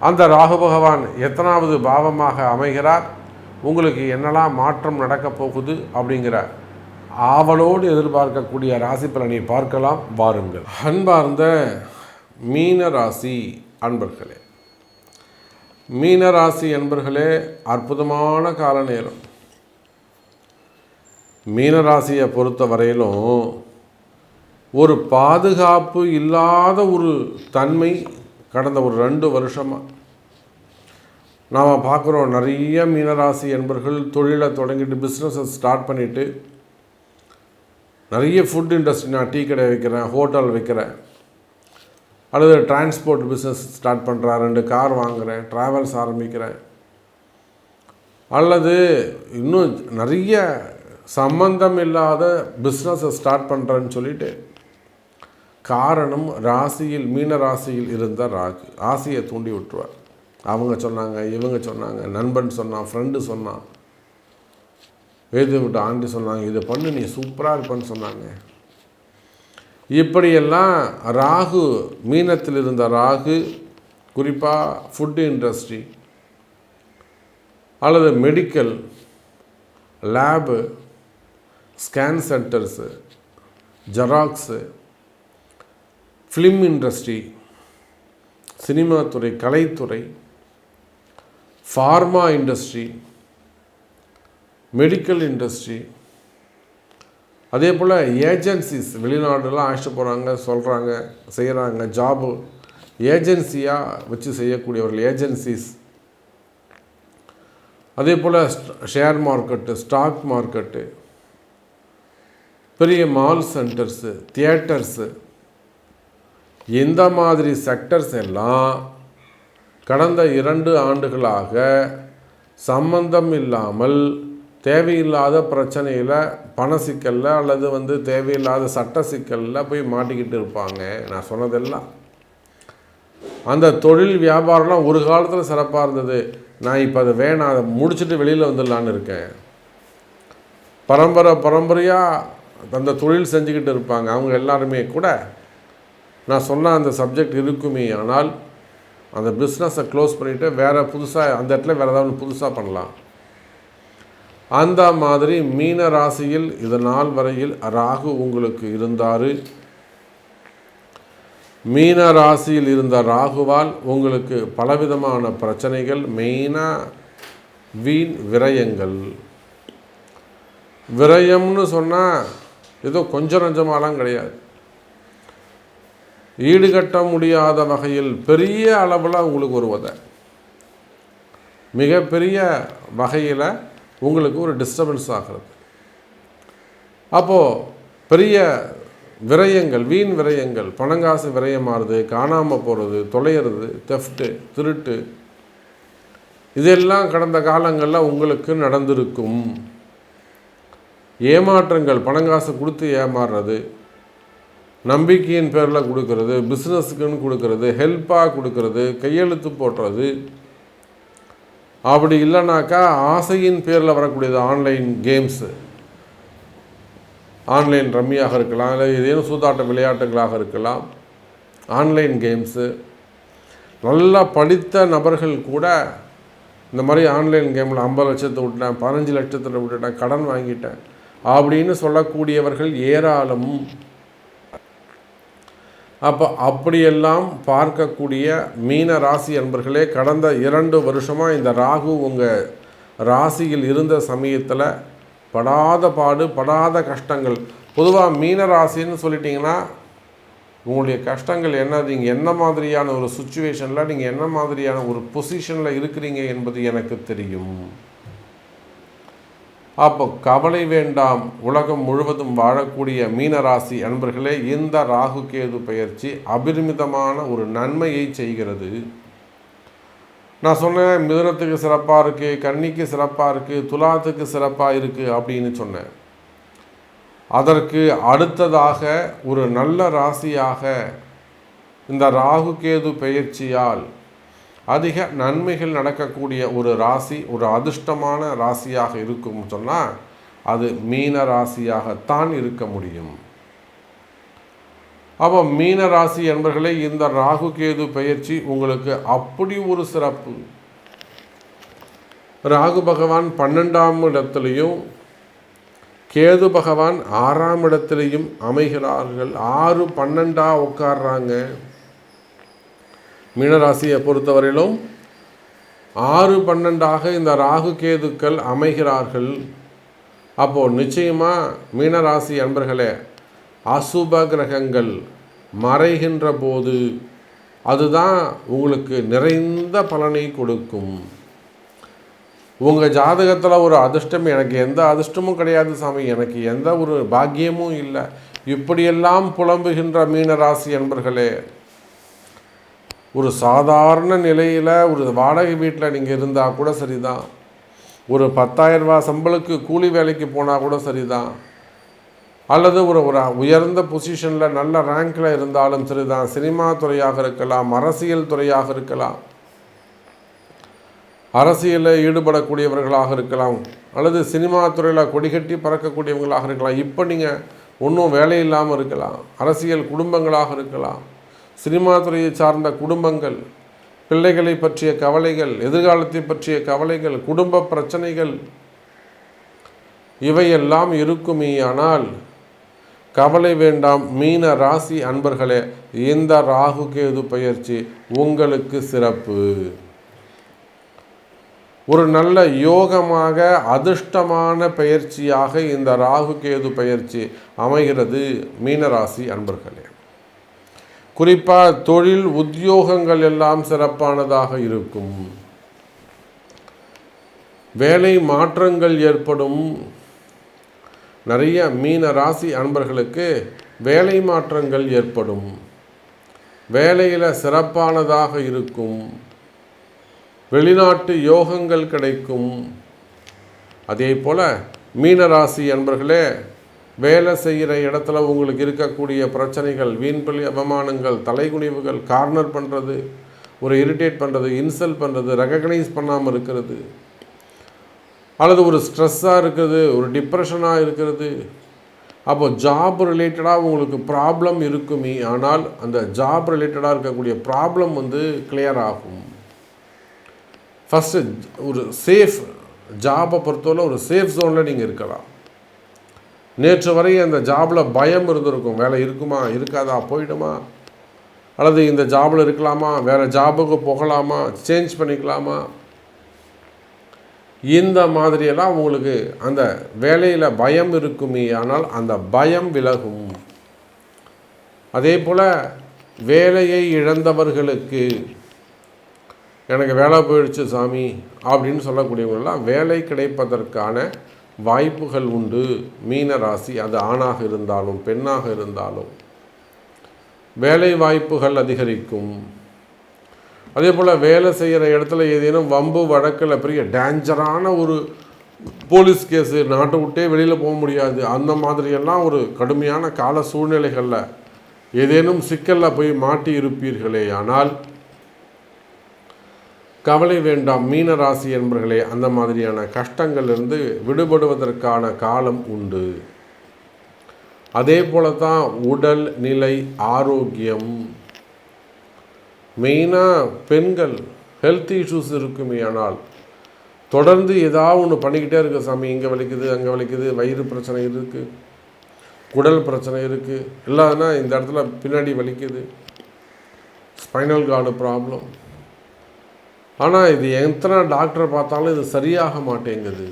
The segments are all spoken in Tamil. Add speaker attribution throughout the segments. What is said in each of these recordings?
Speaker 1: அந்த ராகு பகவான் எத்தனாவது பாவமாக அமைகிறார்? உங்களுக்கு என்னெல்லாம் மாற்றம் நடக்கப் போகுது? அப்படிங்கிற ஆவலோடு எதிர்பார்க்கக்கூடிய ராசி பலனை பார்க்கலாம் வாருங்கள். அன்பார்ந்த மீன ராசி அன்பர்களே மீனராசி அன்பர்களே அற்புதமான கால நேரம். மீனராசியை பொறுத்த வரையிலும் ஒரு பாதுகாப்பு இல்லாத ஒரு தன்மை கடந்த ஒரு ரெண்டு வருஷமாக நாம் பார்க்குறோம் நிறைய மீனராசி என்பர்கள் தொழிலை தொடங்கிட்டு பிஸ்னஸை ஸ்டார்ட் பண்ணிவிட்டு நிறைய ஃபுட் இண்டஸ்ட்ரி நான் டீ கடை வைக்கிறேன் ஹோட்டல் வைக்கிறேன். அல்லது டிரான்ஸ்போர்ட் பிஸ்னஸ் ஸ்டார்ட் பண்ணுறேன் ரெண்டு கார் வாங்குகிறேன் ட்ராவல்ஸ் ஆரம்பிக்கிறேன். அல்லது இன்னும் நிறைய சம்பந்தம் இல்லாத பிஸ்னஸை ஸ்டார்ட் பண்ணுறேன்னு சொல்லிவிட்டு காரணம் ராசியில் மீன ராசியில் இருந்த ராகு ஆசையை தூண்டி விட்டுருவார். அவங்க சொன்னாங்க இவங்க சொன்னாங்க நண்பன் சொன்னான் ஃப்ரெண்டு சொன்னான். வேது விட்டு ஆண்டி சொன்னாங்க இதை பண்ணு நீ சூப்பராக இருப்பேன்னு சொன்னாங்க. இப்படியெல்லாம் ராகு மீனத்தில் இருந்த ராகு குறிப்பாக ஃபுட்டு இண்டஸ்ட்ரி அல்லது medical lab scan centres xerox film industry cinema துறை கலைத்துறை ஃபார்மா இண்டஸ்ட்ரி மெடிக்கல் இண்டஸ்ட்ரி அதே போல் ஏஜென்சிஸ் வெளிநாடுலாம் அழைச்சிட்டு போகிறாங்க சொல்கிறாங்க செய்கிறாங்க ஜாபு ஏஜென்சியாக வச்சு செய்யக்கூடியவர்கள் ஏஜென்சிஸ் அதே போல் ஷேர் மார்க்கெட்டு ஸ்டாக் மார்க்கெட்டு பெரிய மால் சென்டர்ஸு தியேட்டர்ஸு இந்த மாதிரி செக்டர்ஸ் எல்லாம் கடந்த இரண்டு ஆண்டுகளாக சம்பந்தம் இல்லாமல் தேவையில்லாத பிரச்சனையில் பண சிக்கலில் அல்லது வந்து தேவையில்லாத சட்ட சிக்கலில் போய் மாட்டிக்கிட்டு இருப்பாங்க. நான் சொன்னதெல்லாம். அந்த தொழில் வியாபாரம்லாம் ஒரு காலத்தில் சிறப்பாக இருந்தது. நான் இப்போ அதை வேணாம் அதை முடிச்சுட்டு வெளியில் வந்துடலான்னு இருக்கேன். பரம்பரை பரம்பரையாக அந்த தொழில் செஞ்சுக்கிட்டு இருப்பாங்க. அவங்க எல்லாருமே கூட நான் சொன்ன அந்த சப்ஜெக்ட் இருக்குமே ஆனால் அந்த பிஸ்னஸை க்ளோஸ் பண்ணிவிட்டு வேறு புதுசாக அந்த இடத்துல வேறு ஏதாவது புதுசாக பண்ணலாம். அந்த மாதிரி மீன ராசியில் இது நாள் வரையில் ராகு உங்களுக்கு இருந்தார். மீன ராசியில் இருந்த ராகுவால் உங்களுக்கு பலவிதமான பிரச்சனைகள் மெயினாக வீண் விரயங்கள். விரயம்னு சொன்னால் ஏதோ கொஞ்சம் நஞ்சமாலாம் கிடையாது. ஈடுகட்ட முடியாத வகையில் பெரிய அளவில் உங்களுக்கு ஒரு உதை மிகப்பெரிய வகையில் உங்களுக்கு ஒரு டிஸ்டர்பன்ஸ் ஆகிறது. அப்போது பெரிய விரயங்கள் வீண் விரயங்கள் பணங்காசு விரயமாறுது காணாமல் போகிறது தொலைகிறது தெஃப்ட்டு திருட்டு இதெல்லாம் கடந்த காலங்களில் உங்களுக்கு நடந்திருக்கும். ஏமாற்றங்கள் பணங்காசு கொடுத்து ஏமாறுறது நம்பிக்கையின் பேரில் கொடுக்கறது பிஸ்னஸுக்குன்னு கொடுக்கறது ஹெல்ப்பாக கொடுக்கறது கையெழுத்து போடுறது. அப்படி இல்லைனாக்கா ஆசையின் பேரில் வரக்கூடியது ஆன்லைன் கேம்ஸு ஆன்லைன் ரம்மியாக இருக்கலாம் இல்லை ஏதேனும் சூதாட்ட விளையாட்டுகளாக இருக்கலாம். ஆன்லைன் கேம்ஸு நல்லா படித்த நபர்கள் கூட இந்த மாதிரி ஆன்லைன் கேமில் ஐம்பது லட்சத்தை விட்டுட்டேன் பதினஞ்சு லட்சத்தில் விட்டுட்டேன் கடன் வாங்கிட்டேன் அப்படின்னு சொல்லக்கூடியவர்கள் ஏராளம் அப்போ அப்படியெல்லாம் பார்க்கக்கூடிய மீன ராசி அன்பர்களே கடந்த இரண்டு வருஷமாக இந்த ராகு உங்கள் ராசியில் இருந்த சமயத்தில் படாத பாடு படாத கஷ்டங்கள். பொதுவாக மீன ராசின்னு சொல்லிட்டிங்கன்னா உங்களுடைய கஷ்டங்கள் என்ன நீங்கள் என்ன மாதிரியான ஒரு சுச்சுவேஷனில் நீங்கள் என்ன மாதிரியான ஒரு பொசிஷனில் இருக்கிறீங்க என்பது எனக்கு தெரியும். அப்போ கவலை வேண்டாம். உலகம் முழுவதும் வாழக்கூடிய மீனராசி அன்பர்களே இந்த ராகு கேது பயிற்சி அபரிமிதமான ஒரு நன்மையை செய்கிறது. நான் சொன்னேன் மிதுனத்துக்கு சிறப்பாக இருக்குது கன்னிக்கு சிறப்பாக இருக்குது துலாத்துக்கு சிறப்பாக இருக்குது அப்படின்னு சொன்னேன். அதற்கு அடுத்ததாக ஒரு நல்ல ராசியாக இந்த ராகு கேது பயிற்சியால் அதிக நன்மைகள் நடக்கக்கூடிய ஒரு ராசி ஒரு அதிர்ஷ்டமான ராசியாக இருக்கும் சொன்னால் அது மீன ராசியாகத்தான் இருக்க முடியும். அப்போ மீன ராசி என்பர்களே இந்த ராகு கேது பயிற்சி உங்களுக்கு அப்படி ஒரு சிறப்பு. ராகு பகவான் பன்னெண்டாம் இடத்துலையும் கேது பகவான் ஆறாம் இடத்துலையும் அமைகிறார்கள். ஆறு பன்னெண்டாக உட்கார்றாங்க. மீனராசியை பொறுத்தவரையிலும் ஆறு பன்னெண்டாக இந்த ராகு கேதுக்கள் அமைகிறார்கள். அப்போது நிச்சயமாக மீனராசி அன்பர்களே அசுப கிரகங்கள் மறைகின்ற போது அதுதான் உங்களுக்கு நிறைந்த பலனை கொடுக்கும். உங்கள் ஜாதகத்தில் ஒரு அதிர்ஷ்டம் எனக்கு எந்த அதிர்ஷ்டமும் கிடையாது சாமி. எனக்கு எந்த ஒரு பாக்கியமும் இல்லை. இப்படியெல்லாம் புலம்புகின்ற மீனராசி அன்பர்களே ஒரு சாதாரண நிலையில் ஒரு வாடகை வீட்டில் நீங்கள் இருந்தால் கூட சரிதான். ஒரு பத்தாயிரரூபா சம்பளுக்கு கூலி வேலைக்கு போனால் கூட சரிதான். அல்லது ஒரு ஒரு உயர்ந்த பொசிஷனில் நல்ல ரேங்கில் இருந்தாலும் சரிதான். சினிமா துறையாக இருக்கலாம் அரசியல் துறையாக இருக்கலாம். அரசியலில் ஈடுபடக்கூடியவர்களாக இருக்கலாம். அல்லது சினிமா துறையில் கொடிகட்டி பறக்கக்கூடியவங்களாக இருக்கலாம். இப்போ நீங்கள் ஒன்றும் வேலை இல்லாமல் இருக்கலாம். அரசியல் குடும்பங்களாக இருக்கலாம். சினிமா துறையை சார்ந்த குடும்பங்கள் பிள்ளைகளை பற்றிய கவலைகள் எதிர்காலத்தை பற்றிய கவலைகள் குடும்ப பிரச்சனைகள் இவையெல்லாம் இருக்குமே ஆனால் கவலை வேண்டாம் மீன ராசி அன்பர்களே இந்த ராகு கேது பயிற்சி உங்களுக்கு சிறப்பு. ஒரு நல்ல யோகமாக அதிர்ஷ்டமான பயிற்சியாக இந்த ராகு கேது பயிற்சி அமைகிறது மீனராசி அன்பர்களே. குறிப்பாக தொழில் உத்தியோகங்கள் எல்லாம் சிறப்பானதாக இருக்கும். வேலை மாற்றங்கள் ஏற்படும். நிறைய மீன ராசி அன்பர்களுக்கு வேலை மாற்றங்கள் ஏற்படும். வேலையில் சிறப்பானதாக இருக்கும். வெளிநாட்டு யோகங்கள் கிடைக்கும். அதே போல் மீனராசி அன்பர்களே வேலை செய்கிற இடத்துல உங்களுக்கு இருக்கக்கூடிய பிரச்சனைகள் வீண்பலி அவமானங்கள் தலைகுனிவுகள் கார்னர் பண்ணுறது ஒரு இரிட்டேட் பண்ணுறது இன்சல்ட் பண்ணுறது ரெகக்னைஸ் பண்ணாமல் இருக்கிறது அல்லது ஒரு ஸ்ட்ரெஸ்ஸாக இருக்குது ஒரு டிப்ரெஷனாக இருக்கிறது அப்போ ஜாப் ரிலேட்டடாக உங்களுக்கு ப்ராப்ளம் இருக்குமே ஆனால் அந்த ஜாப் ரிலேட்டடாக இருக்கக்கூடிய ப்ராப்ளம் வந்து கிளியர் ஆகும். ஃபஸ்ட்டு ஒரு சேஃப் ஜாபை பொறுத்தவரை ஒரு சேஃப் ஜோனில் நீங்கள் இருக்கலாம். நேற்று வரை அந்த ஜாபில் பயம் இருந்திருக்கும். வேலை இருக்குமா? இருக்காதா? போயிடுமா? அல்லது இந்த ஜாபில் இருக்கலாமா? வேறு ஜாபுக்கு போகலாமா? சேஞ்ச் பண்ணிக்கலாமா? இந்த மாதிரியெல்லாம் உங்களுக்கு அந்த வேலையில் பயம் இருக்குமே. ஆனால் அந்த பயம் விலகும். அதே போல் வேலையை இழந்தவர்களுக்கு எனக்கு வேலை போயிடுச்சு சாமி அப்படின்னு சொல்லக்கூடியவங்களாம் வேலை கிடைப்பதற்கான வாய்ப்புகள் உண்டு. மீன ராசி அது ஆணாக இருந்தாலும் பெண்ணாக இருந்தாலும். வேலை வாய்ப்புகள் அதிகரிக்கும். அதே போல் வேலை செய்கிற இடத்துல ஏதேனும் வம்பு வழக்கில் பெரிய டேஞ்சரான ஒரு போலீஸ் கேஸு நாட்டை விட்டே வெளியில் போக முடியாது. அந்த மாதிரியெல்லாம் ஒரு கடுமையான கால சூழ்நிலைகளில் ஏதேனும் சிக்கலில் போய் மாட்டி இருப்பீர்களே. ஆனால் கவலை வேண்டாம் மீன ராசி என்பர்களே அந்த மாதிரியான கஷ்டங்களிலிருந்து விடுபடுவதற்கான காலம் உண்டு. அதே போல தான் உடல் நிலை ஆரோக்கியம். மெயினாக பெண்கள் ஹெல்த் இஷ்யூஸ் இருக்குமே ஆனால் தொடர்ந்து ஏதாவது ஒன்று பண்ணிக்கிட்டே இருக்க சாமி இங்கே வலிக்குது அங்கே வலிக்குது வயிறு பிரச்சனை இருக்குது குடல் பிரச்சனை இருக்குது இல்லாதனா இந்த இடத்துல பின்னாடி வலிக்குது. ஸ்பைனல் கார்டு ப்ராப்ளம் ஆனால் இது எத்தனை டாக்டரை பார்த்தாலும் இது சரியாக மாட்டேங்குது.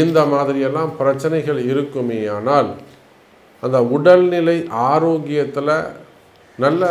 Speaker 1: இந்த மாதிரியெல்லாம் பிரச்சனைகள் இருக்குமே. ஆனால் அந்த உடல்நிலை ஆரோக்கியத்தில் நல்ல